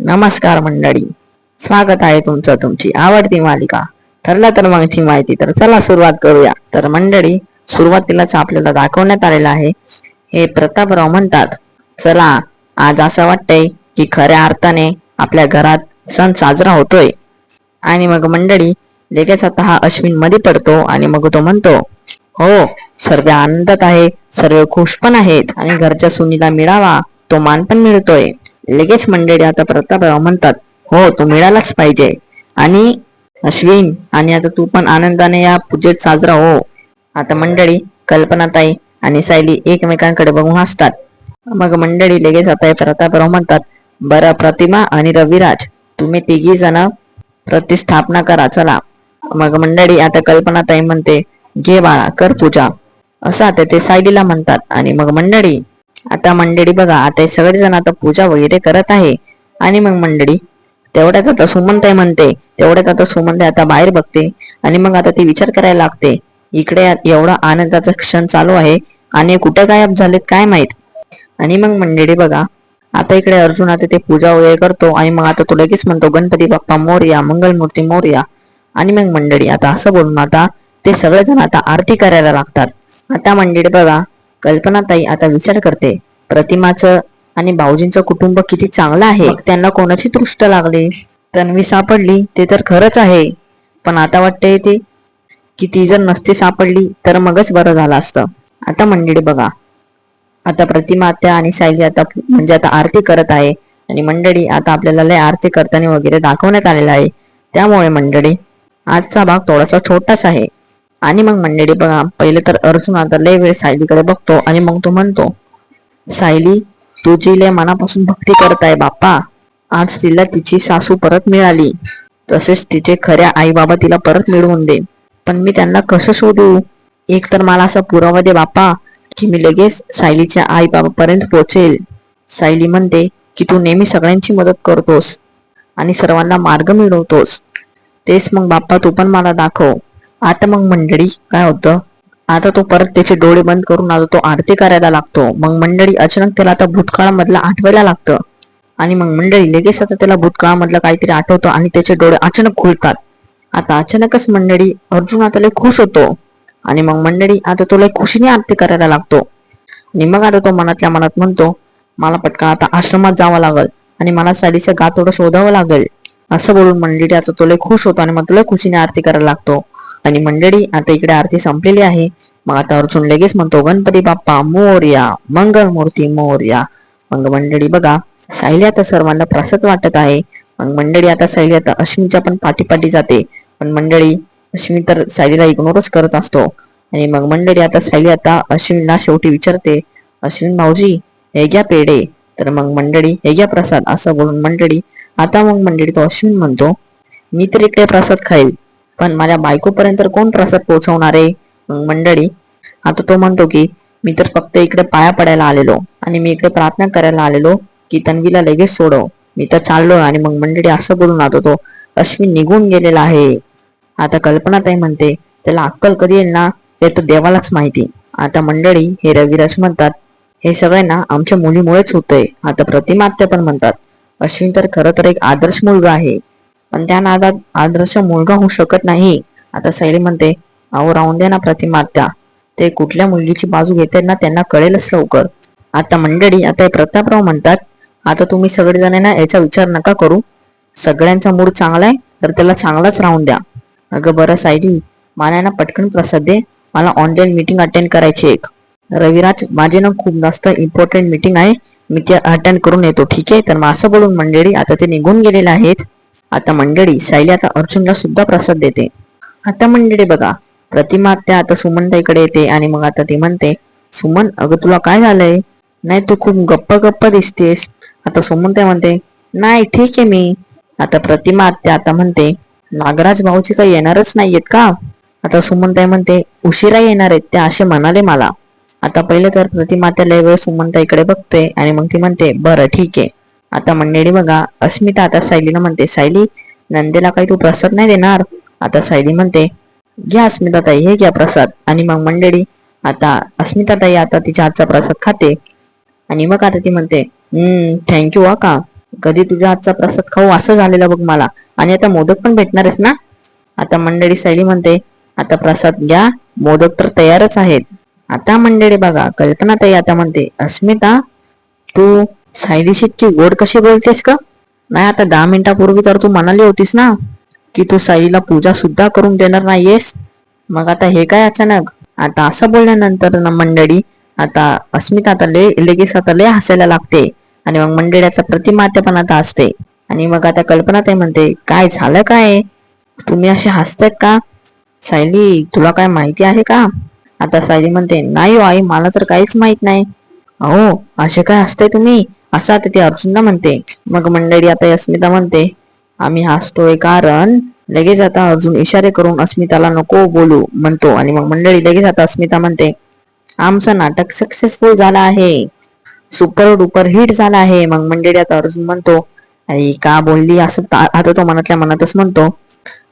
नमस्कार मंडळी. स्वागत आहे तुमचं तुमची आवडती मालिका. ठरला तर मगची माहिती तर चला सुरुवात करूया. तर मंडळी सुरुवातीलाच आपल्याला दाखवण्यात आलेलं आहे. हे प्रतापराव म्हणतात चला आज असं वाटतंय की खऱ्या अर्थाने आपल्या घरात सण साजरा होतोय. आणि मग मंडळी लगेच आता हा अश्विनमध्ये पडतो आणि मग तो म्हणतो हो सर्व आनंदात आहे सर्व खुश पण आहेत आणि घरच्या सुनीला मिळावा तो मान पण मिळतोय. लगेच मंडळी आता प्रतापराव म्हणतात हो तो मिळालाच पाहिजे. आणि अश्विन आणि आता तू पण आनंदाने या पूजेत साजरा हो. आता मंडळी कल्पनाताई आणि सायली एकमेकांकडे बघून हसतात. मग मंडळी लगेच आता हे प्रतापराव म्हणतात बरं प्रतिमा आणि रविराज तुम्ही तिघी जण प्रतिस्थापना करा चला. मग मंडळी आता कल्पनाताई म्हणते घे बाळा कर पूजा. असं आता ते सायलीला म्हणतात आणि मग मंडळी आता मंडळी बघा आता सगळेजण आता पूजा वगैरे करत आहे. आणि मग मंडळी तेवढ्यात आता सुमनताई म्हणते. तेवढ्यात आता सुमनताई आता बाहेर बघते. आणि मग आता ती विचार करायला लागते. इकडे एवढा आनंदाचा क्षण चालू आहे. आणि कुठे गायब झालेत काय माहीत? आणि मग मंडळी बघा आता इकडे अर्जुन आता ते पूजा वगैरे करतो. आणि मग आता तो लगेच म्हणतो गणपती बाप्पा मोरया मंगलमूर्ती मोरया आणि मग मंडळी आता असं बोलून आता ते सगळेजण आता आरती करायला लागतात. आता मंडळी बघा कल्पनाताई आता विचार करते प्रतिमाचं आणि भाऊजींचं कुटुंब किती चांगलं आहे त्यांना कोणाची दृष्ट लागली? तन्वी सापडली ते तर खरंच आहे पण आता वाटतंय ते की ती जर नसती सापडली तर मगच बरं झालं असतं. आता मंडळी बघा. आता प्रतिमा आत्या आणि सायली आता म्हणजे आता आरती करत आहे. आणि मंडळी आता आपल्याला लय आरती करताना वगैरे दाखवण्यात आलेला आहे. त्यामुळे मंडळी आजचा भाग थोडासा छोटाच आहे. आणि मग मंडळी बघा पहिले तर अर्जुन आता लय वेळ सायलीकडे बघतो आणि मग तो म्हणतो सायली तुझी लय मनापासून भक्ती करत आहे बाप्पा आज तिला तिची सासू परत मिळाली. तसेच तिचे खऱ्या आई बाबा तिला परत मिळवून दे. पण मी त्यांना कसं शोधू? एक तर मला असा पुरावा दे बाप्पा की मी लगेच सायलीच्या आई बाबापर्यंत पोहोचेल सायली म्हणते की तू नेहमी सगळ्यांची मदत करतोस आणि सर्वांना मार्ग मिळवतोस. तेच मग बाप्पा तू पण मला दाखव. आता मग मंडळी काय होतं? आता तो परत त्याचे डोळे बंद करून आता तो आरती करायला लागतो. मग मंडळी अचानक त्याला आता भूतकाळामधला आठवायला लागतं. आणि मग मंडळी लगेच आता त्याला भूतकाळामधलं काहीतरी आठवतं आणि त्याचे डोळे अचानक खुलतात. आता अचानकच मंडळी अर्जुन आता लय खुश होतो. आणि मग मंडळी आता तो लय खुशीने आरती करायला लागतो. आणि मग आता तो मनातल्या मनात म्हणतो मला पटकन आता आश्रमात जावं लागल आणि मला साडीचं गातोडं शोधावं लागेल. असं बोलून मंडळी आता तो लय खुश होतो आणि मग तो लय खुशीने आरती करायला लागतो. आणि मंडळी आता इकडे आरती संपलेली आहे. मग आता अर्जुन लगेच म्हणतो गणपती बाप्पा मोर्या मंगल मूर्ती मोर्या. मग मंडळी बघा सायली आता सर्वांना प्रसाद वाटत आहे. मग मंडळी आता सायली आता अश्मीच्या पण पाठीपाठी जाते. पण मंडळी अश्मी तर सायलीला इग्नोरच करत असतो. आणि मग मंडळी आता सायली आता अश्विनला शेवटी विचारते अश्विन भाऊजी हे घ्या पेढे. तर मग मंडळी हे घ्या प्रसाद असं बोलून मंडळी आता मग मंडळी तो अश्विन म्हणतो मी तर इकडे प्रसाद खाईल. पण माझ्या बायकोपर्यंत कोण प्रसाद पोहोचवणारे? मग मंडळी आता तो म्हणतो की मी तर फक्त इकडे पाया पडायला आलेलो आणि मी इकडे प्रार्थना करायला आलेलो की तन्वीला लगेच सोडव. मी तर चाललो आणि मग मंडळी असं बोलून आता तो अश्विन निघून गेलेला आहे. आता कल्पना ताई म्हणते त्याला अक्कल कधी येईल ना हे तर देवालाच माहिती. आता मंडळी हे रविराज म्हणतात हे सगळ्यांना आमच्या मुलीमुळेच होतंय. आता प्रतिमात्या पण म्हणतात अश्विन तर खरं तर एक आदर्श मुलगा आहे. पण त्या नादात आदर्श मुलगा होऊ शकत नाही. आता सैली म्हणते अहो राहून दे ना प्रतिमात्या ते कुठल्या मुलगीची बाजू घेते ना त्यांना कळेलच लवकर. आता मंडळी आता हे प्रतापराव म्हणतात आता तुम्ही सगळेजण ना याचा विचार नका करू. सगळ्यांचा मूड चांगला आहे तर त्याला चांगलाच राहून द्या. अगं बरं सायली मला ना पटकन प्रसाद दे. मला ऑनलाईन मीटिंग अटेंड करायची एक. रविराज माझे ना खूप जास्त इम्पॉर्टंट मीटिंग आहे. मी ते अटेंड करून येतो ठीक आहे? तर मग असं बोलून मंडळी आता ते निघून गेलेले आहेत. आता मंडळी सायली आता अर्जुनला सुद्धा प्रसाद देते. आता मंडळी बघा प्रतिमा त्या आता सुमनताईकडे येते आणि मग आता ती म्हणते सुमन अगं तुला काय झालंय? नाही तू खूप गप्प गप्प दिसतेस. आता सुमनताई म्हणते नाही ठीक आहे मी. आता प्रतिमा आत्या आता म्हणते नागराज भाऊची काही येणारच नाहीयेत का? आता सुमनताई म्हणते उशिरा येणार आहेत ते असे म्हणाले मला. आता पहिले तर प्रतिमा त्या लय वेळ सुमनताईकडे बघते आणि मग ती म्हणते बरं ठीक आहे. आता मंडळी बघा अस्मिता आता सायलीला म्हणते सायली नंदेला काही तू प्रसाद नाही देणार? आता सायली म्हणते घ्या अस्मिता ताई हे घ्या प्रसाद. आणि मग मंडळी आता अस्मिता ताई आता तिच्या हातचा प्रसाद खाते. आणि मग आता ती म्हणते हम्म थँक्यू हा का? कधी तुझ्या हातचा प्रसाद खाऊ? असं झालेलं बघ मला. आणि आता मोदक पण भेटणारच ना? आता मंडळी सायली म्हणते आता प्रसाद घ्या मोदक तर तयारच आहेत. आता मंडळी बघा कल्पना ताई आता म्हणते अस्मिता तू सायली इतकी गोड कशी बोलतेस का नाही आता दहा मिनिटापूर्वी तर तू म्हणाली होतीस ना की तू साईला पूजा सुद्धा करून देणार नाहीयेस. मग आता हे काय अचानक? आता असं बोलल्यानंतर ना मंडळी आता अस्मिता आता ले लगेच आता लय हसायला लागते. आणि मग मंडळी आता प्रतिमाते पण आता असते आणि मग आता कल्पना ते म्हणते काय झालं काय? तुम्ही असे हसतायत का? सायली तुला काय माहिती आहे का? आता सायली म्हणते नाही आई मला तर काहीच माहीत नाही. अहो असे काय हसताय तुम्ही? असं आता ते अर्जुनला म्हणते. मग मंडळी आता अस्मिता म्हणते आम्ही हसतोय कारण लगेच आता अर्जुन इशारे करून अस्मिताला नको बोलू म्हणतो. आणि मग मंडळी लगेच आता अस्मिता म्हणते आमचं नाटक सक्सेसफुल झालं आहे. सुपर डुपर हिट झाला आहे. मग मंडळी आता अर्जुन म्हणतो आई का बोलली? असं आता तो मनातल्या मनातच म्हणतो.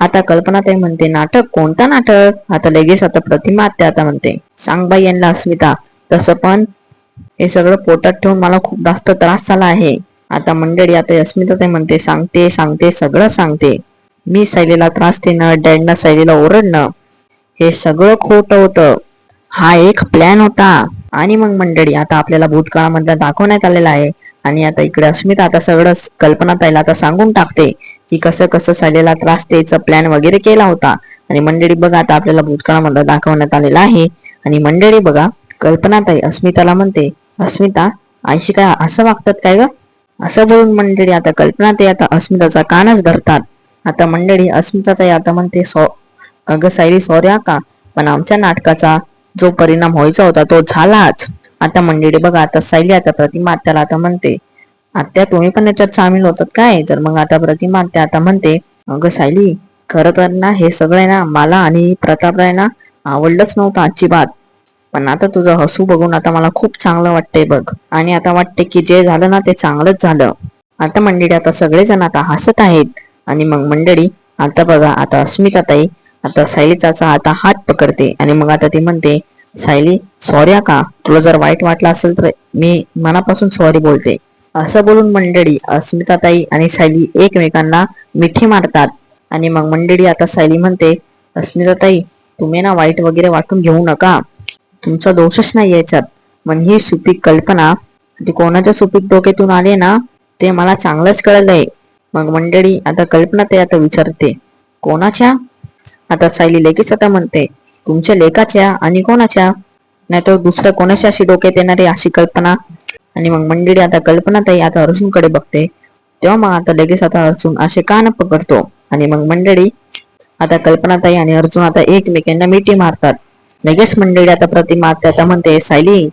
आता कल्पना ताई म्हणते नाटक कोणता नाटक? आता लगेच आता प्रतिमा आता म्हणते सांग बाई यांना अस्मिता. तसं पण हे सगळं पोटात ठेवून मला खूप जास्त त्रास झाला आहे. आता मंडळी आता अस्मिता ते म्हणते सांगते सांगते सगळं सांगते. मी शैलीला त्रास देणं डॅडना शैलीला ओरडणं हे सगळं खोटं होतं. हा एक प्लॅन होता. आणि मग मंडळी आता आपल्याला भूतकाळामधला दाखवण्यात आलेला आहे. आणि आता इकडे अस्मिता आता सगळं कल्पना ताईला आता सांगून टाकते की कसं कसं शैलीला त्रास द्यायचा प्लॅन वगैरे केला होता. आणि मंडळी बघा आता आपल्याला भूतकाळामधला दाखवण्यात आलेला आहे. आणि मंडळी बघा कल्पना ताई अस्मिताला म्हणते अस्मिता आईशी काय असं वागतात काय ग? असं बोलून मंडळी आता कल्पना ते आता अस्मिताचा कानच धरतात. आता मंडळी अस्मिता आता म्हणते सॉ अगं सायली सॉरी का? पण आमच्या नाटकाचा जो परिणाम व्हायचा होता तो झालाच. आता मंडळी बघा आता सायली आता प्रतिमा त्याला आता म्हणते आत्या तुम्ही पण याच्यात सामील होतात काय? तर मग आता प्रतिमा आत्या आता म्हणते अगं सायली खरं तर ना हे सगळं आहे ना मला आणि प्रतापराय ना आवडलंच नव्हतं आजची बात पण आता तुझं हसू बघून आता मला खूप चांगलं वाटतंय बघ. आणि आता वाटते की जे झालं ना ते चांगलंच झालं. आता मंडळी आता सगळेजण आता हसत आहेत. आणि मग मंडळी आता बघा आता अस्मिता ताई आता सायलीचा आता हात पकडते. आणि मग आता ती म्हणते सायली सॉरी का? तुला जर वाईट वाटलं असेल तर मी मनापासून सॉरी बोलते. असं बोलून मंडळी अस्मिता ताई आणि सायली एकमेकांना मिठी मारतात. आणि मग मंडळी आता सायली म्हणते अस्मिता ताई तुम्ही ना वाईट वगैरे वाटून घेऊ नका. तुमचा दोषच नाही याच्यात. पण ही सुपीक कल्पना ती कोणाच्या सुपीक डोक्यातून आले ना ते मला चांगलंच कळलंय. मग मंडळी आता कल्पना ते आता विचारते. कोणाच्या? आता सायली लगेच आता म्हणते तुमच्या लेखाच्या आणि कोणाच्या? नाही तर दुसऱ्या कोणाच्या अशी डोक्यात येणारी अशी कल्पना? आणि मग मंडळी आता कल्पना ताई आता अर्जुनकडे बघते. तेव्हा मग आता लगेच आता अर्जुन असे कान पकडतो. आणि मग मंडळी आता कल्पना ताई आणि अर्जुन आता एकमेकांना मिठी मारतात. लगेच मंडळी आता प्रतिमा आता म्हणते सायली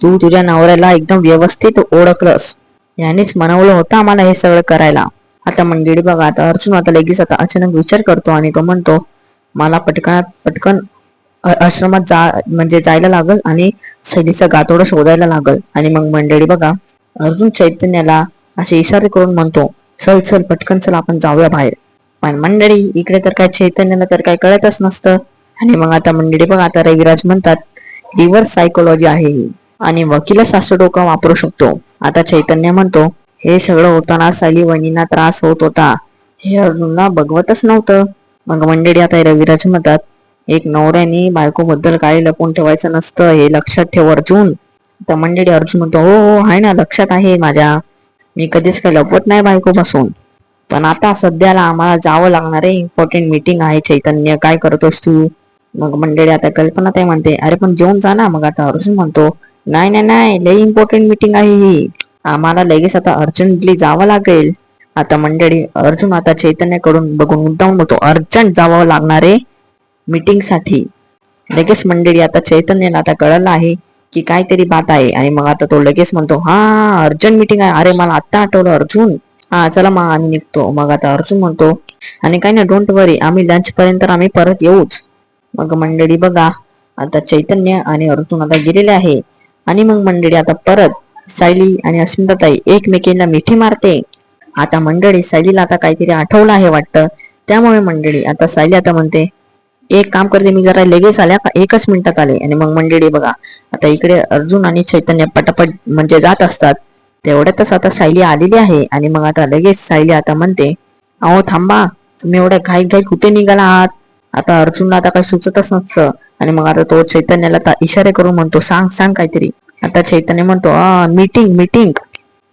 तू तुझ्या नवऱ्याला एकदम व्यवस्थित ओळखलंस. यानेच मनवलं होतं आम्हाला हे सगळं करायला. आता मंडळी बघा आता अर्जुन आता लगेच आता अचानक विचार करतो आणि तो म्हणतो मला पटकन पटकन आश्रमात जा म्हणजे जायला लागल आणि शैलीचं गातोडं शोधायला लागल. आणि मग मंडळी बघा अर्जुन चैतन्याला असे इशारे करून म्हणतो चल चल पटकन चल आपण जाऊया बाहेर. पण मंडळी इकडे तर काय चैतन्याला तर काय कळतच नसतं. आणि मग आता मंडळी बघ आता रविराज म्हणतात रिव्हर्स सायकोलॉजी आहे ही. आणि वकीलच असं डोकं वापरू शकतो. आता चैतन्य म्हणतो हे सगळं होताना साली वनीना त्रास होत होता. हे अर्जुनला बघवतच नव्हतं. मग मंडळी आता रविराज म्हणतात एक नवऱ्याने बायकोबद्दल काही लपून ठेवायचं नसतं हे लक्षात ठेव अर्जुन. तर मंडळी अर्जुन म्हणतो हो हो आहे ना लक्षात आहे माझ्या. मी कधीच काही लपवत नाही बायकोपासून. पण आता सध्याला आम्हाला जावं लागणार आहे इम्पॉर्टंट मीटिंग आहे चैतन्य. काय करतोस तू? मग मंडळी आता कल्पना ताई म्हणते अरे पण जेवून जा ना. मग आता अर्जुन म्हणतो नाही नाही नाही लई इम्पॉर्टंट मीटिंग आहे ही. आम्हाला लगेच आता अर्जंटली जावं लागेल. आता मंडळी अर्जुन आता चैतन्याकडून बघून मुद्दाम होतो अर्जंट जावं लागणार आहे मीटिंगसाठी लगेच मंडळी आता चैतन्याला आता कळलं आहे की काहीतरी बात आहे. आणि मग आता तो लगेच म्हणतो हा अर्जंट मीटिंग आहे. अरे मला आत्ता आठवलं अर्जुन. हा चला मग आम्ही निघतो. मग आता अर्जुन म्हणतो आणि काही नाही डोंट वरी आम्ही लंच पर्यंत आम्ही परत येऊच. मग मंडळी बघा. आता चैतन्य आणि अर्जुन आता गेलेले आहे. आणि मग मंडळी आता परत सायली आणि अस्मिताताई एकमेकींना मिठी मारते. आता मंडळी सायलीला आता काहीतरी आठवलं आहे वाटतं. त्यामुळे मंडळी आता सायली आता म्हणते एक काम करते मी जरा लगेच आल्या का? एकच मिनिटात आले. आणि मग मंडळी बघा आता इकडे अर्जुन आणि चैतन्य पटापट म्हणजे जात असतात. तेवढ्यातच आता सायली आलेली आहे. आणि मग आता लगेच सायली आता म्हणते अहो थांबा. तुम्ही एवढ्या घाई घाई कुठे निघाला आहात आता अर्जुनला आता काही सुचतच नसतं. आणि मग आता तो चैतन्याला आता इशारे करून म्हणतो सांग सांग काहीतरी. आता चैतन्य म्हणतो मीटिंग मीटिंग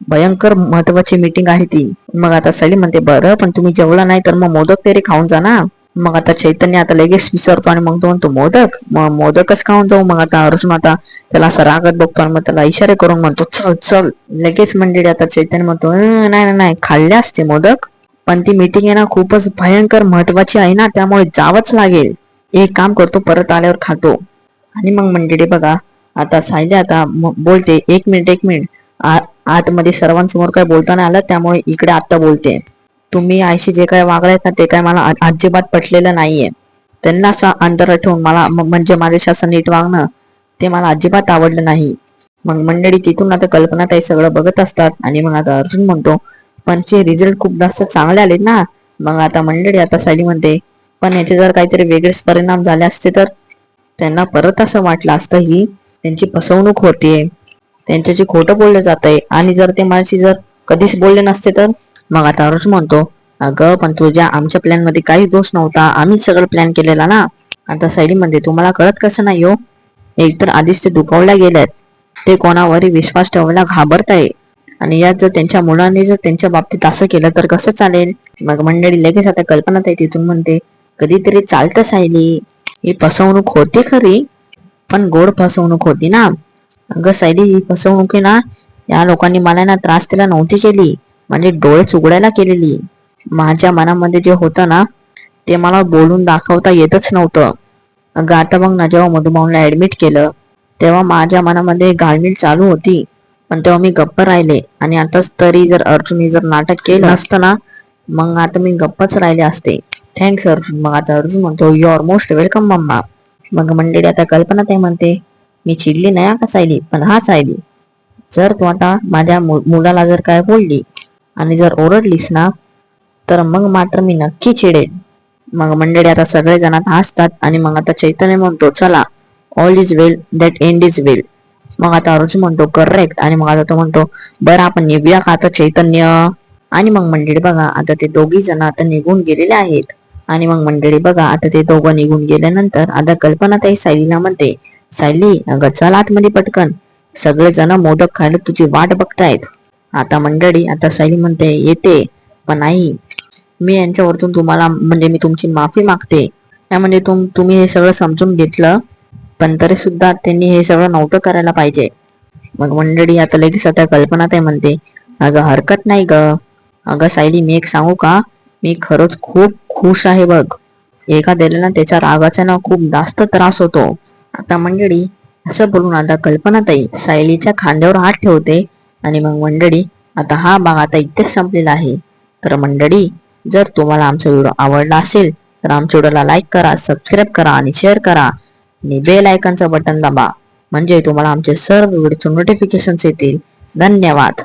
भयंकर महत्वाची मीटिंग आहे ती. मग आता सली म्हणते बरं पण तुम्ही जेवला नाही तर मग मोदक तरी खाऊन जा ना. मग आता चैतन्य आता लगेच विसरतो आणि मग तो म्हणतो मोदक? मग मोदकच खाऊन जाऊ. मग आता अर्जुन आता त्याला असं रागत बघतो आणि मग त्याला इशारे करून म्हणतो चल चल. लगेच मंडळी आता चैतन्य म्हणतो नाही नाही खाल्ले असते मोदक. पण ती मीटिंग आहे ना खूपच भयंकर महत्वाची आहे ना त्यामुळे जावंच लागेल. एक काम करतो परत आल्यावर खातो. आणि मग मंडळी बघा आता सायली आता बोलते एक मिनिट एक मिनिट. आतमध्ये सर्वांसमोर काय बोलताना आलं त्यामुळे इकडे आता बोलते. तुम्ही आईशी जे काय वागलायत ना ते काय मला अजिबात पटलेलं नाहीये. त्यांना असं अंतर ठेवून मला म्हणजे माझ्याशी असं नीट वागणं ते मला अजिबात आवडलं नाही. मग मंडळी तिथून आता कल्पना ताई सगळं बघत असतात. आणि मग आता अर्जुन म्हणतो पण ते रिझल्ट खूप जास्त चांगले आले ना. मग आता मंडळी आता सायली म्हणते पण याचे जर काहीतरी वेगळेच परिणाम झाले असते तर? त्यांना परत असं वाटलं असतं ही त्यांची फसवणूक होतीये. त्यांच्याशी खोटं बोललं जात आहे आणि जर ते माझ्याशी जर कधीच बोलले नसते तर? मग आता अरुष म्हणतो अगं पण तुझ्या आमच्या प्लॅनमध्ये काही दोष नव्हता. आम्हीच सगळं प्लॅन केलेला ना. आता सायली म्हणते तुम्हाला कळत कसं नाही हो? एकतर आधीच ते दुखावल्या गेल्यात. ते कोणावरही विश्वास ठेवायला घाबरत आहे आणि यात जर त्यांच्या मुलांनी जर त्यांच्या बाबतीत असं केलं तर कसं चालेल? मग मंडळी लगेच आता कल्पना ताई तिथून म्हणते कधीतरी चालतं सायली. ही फसवणूक होती खरी पण गोड फसवणूक होती ना. अगं सायली ही फसवणूक आहे ना या लोकांनी मला ना त्रास दिला नव्हती केली म्हणजे डोळे चुगडायला केलेली. माझ्या मनामध्ये जे होतं ना ते मला बोलून दाखवता येतच नव्हतं. अगं आता मग ना जेव्हा मधुमावला ऍडमिट केलं तेव्हा माझ्या मनामध्ये घालमेल चालू होती. पण तेव्हा मी गप्प राहिले. आणि आताच तरी जर अर्जुनने जर नाटक केलं असतं ना मग आता मी गप्पच राहिले असते. थँक्स अर्जुन. मग आता अर्जुन म्हणतो you are most welcome mamma. मग मंडळी आता कल्पना ते म्हणते मी चिडली नाही का सायली? पण हा सायली जर तू आता माझ्या मुलाला जर काय बोलली आणि जर ओरडलीस ना तर मग मात्र मी नक्की चिडेन. मग मंडळी आता सगळे जण हसतात आणि मग आता चैतन्य म्हणतो चला all is well that end is well मग आता अर्जुन म्हणतो करेक्ट आणि मग आता तो म्हणतो बरं आपण निघूया का आता चैतन्य? आणि मग मंडळी बघा आता ते दोघी जण आता निघून गेलेले आहेत. आणि मग मंडळी बघा आता ते दोघं निघून गेल्यानंतर आता कल्पना ताई सायलीला म्हणते सायली अगं चल आतमध्ये पटकन. सगळे जण मोदक खायला तुझी वाट बघतायत. आता मंडळी आता सायली म्हणते येते पण आई मी यांच्यावरतून तुम्हाला म्हणजे मी तुमची माफी मागते. त्यामध्ये म्हणजे तुम तुम्ही हे सगळं समजून घेतलं. पण तरी सुद्धा त्यांनी हे सगळं नव्हतं करायला पाहिजे. मग मंडळी आता लगेच आता कल्पना ते म्हणते अगं हरकत नाही ग. अगं सायली मी एक सांगू का? मी खरंच खूप खुश आहे बघ. एखाद्याला ना त्याच्या रागाचा ना खूप जास्त त्रास होतो. आता मंडळी असं बोलून आता कल्पना ताई सायलीच्या खांद्यावर हात ठेवते आणि मग मंडळी आता हा भाग आता इथेच संपलेला आहे. तर मंडळी जर तुम्हाला आमचा व्हिडिओ आवडला असेल तर आमच्या व्हिडिओला लाईक करा सबस्क्राईब करा आणि शेअर करा. आणि बेल आयकॉनचं बटन दाबा. म्हणजे तुम्हाला आमचे सर्व व्हिडिओचे नोटिफिकेशन्स येतील. धन्यवाद.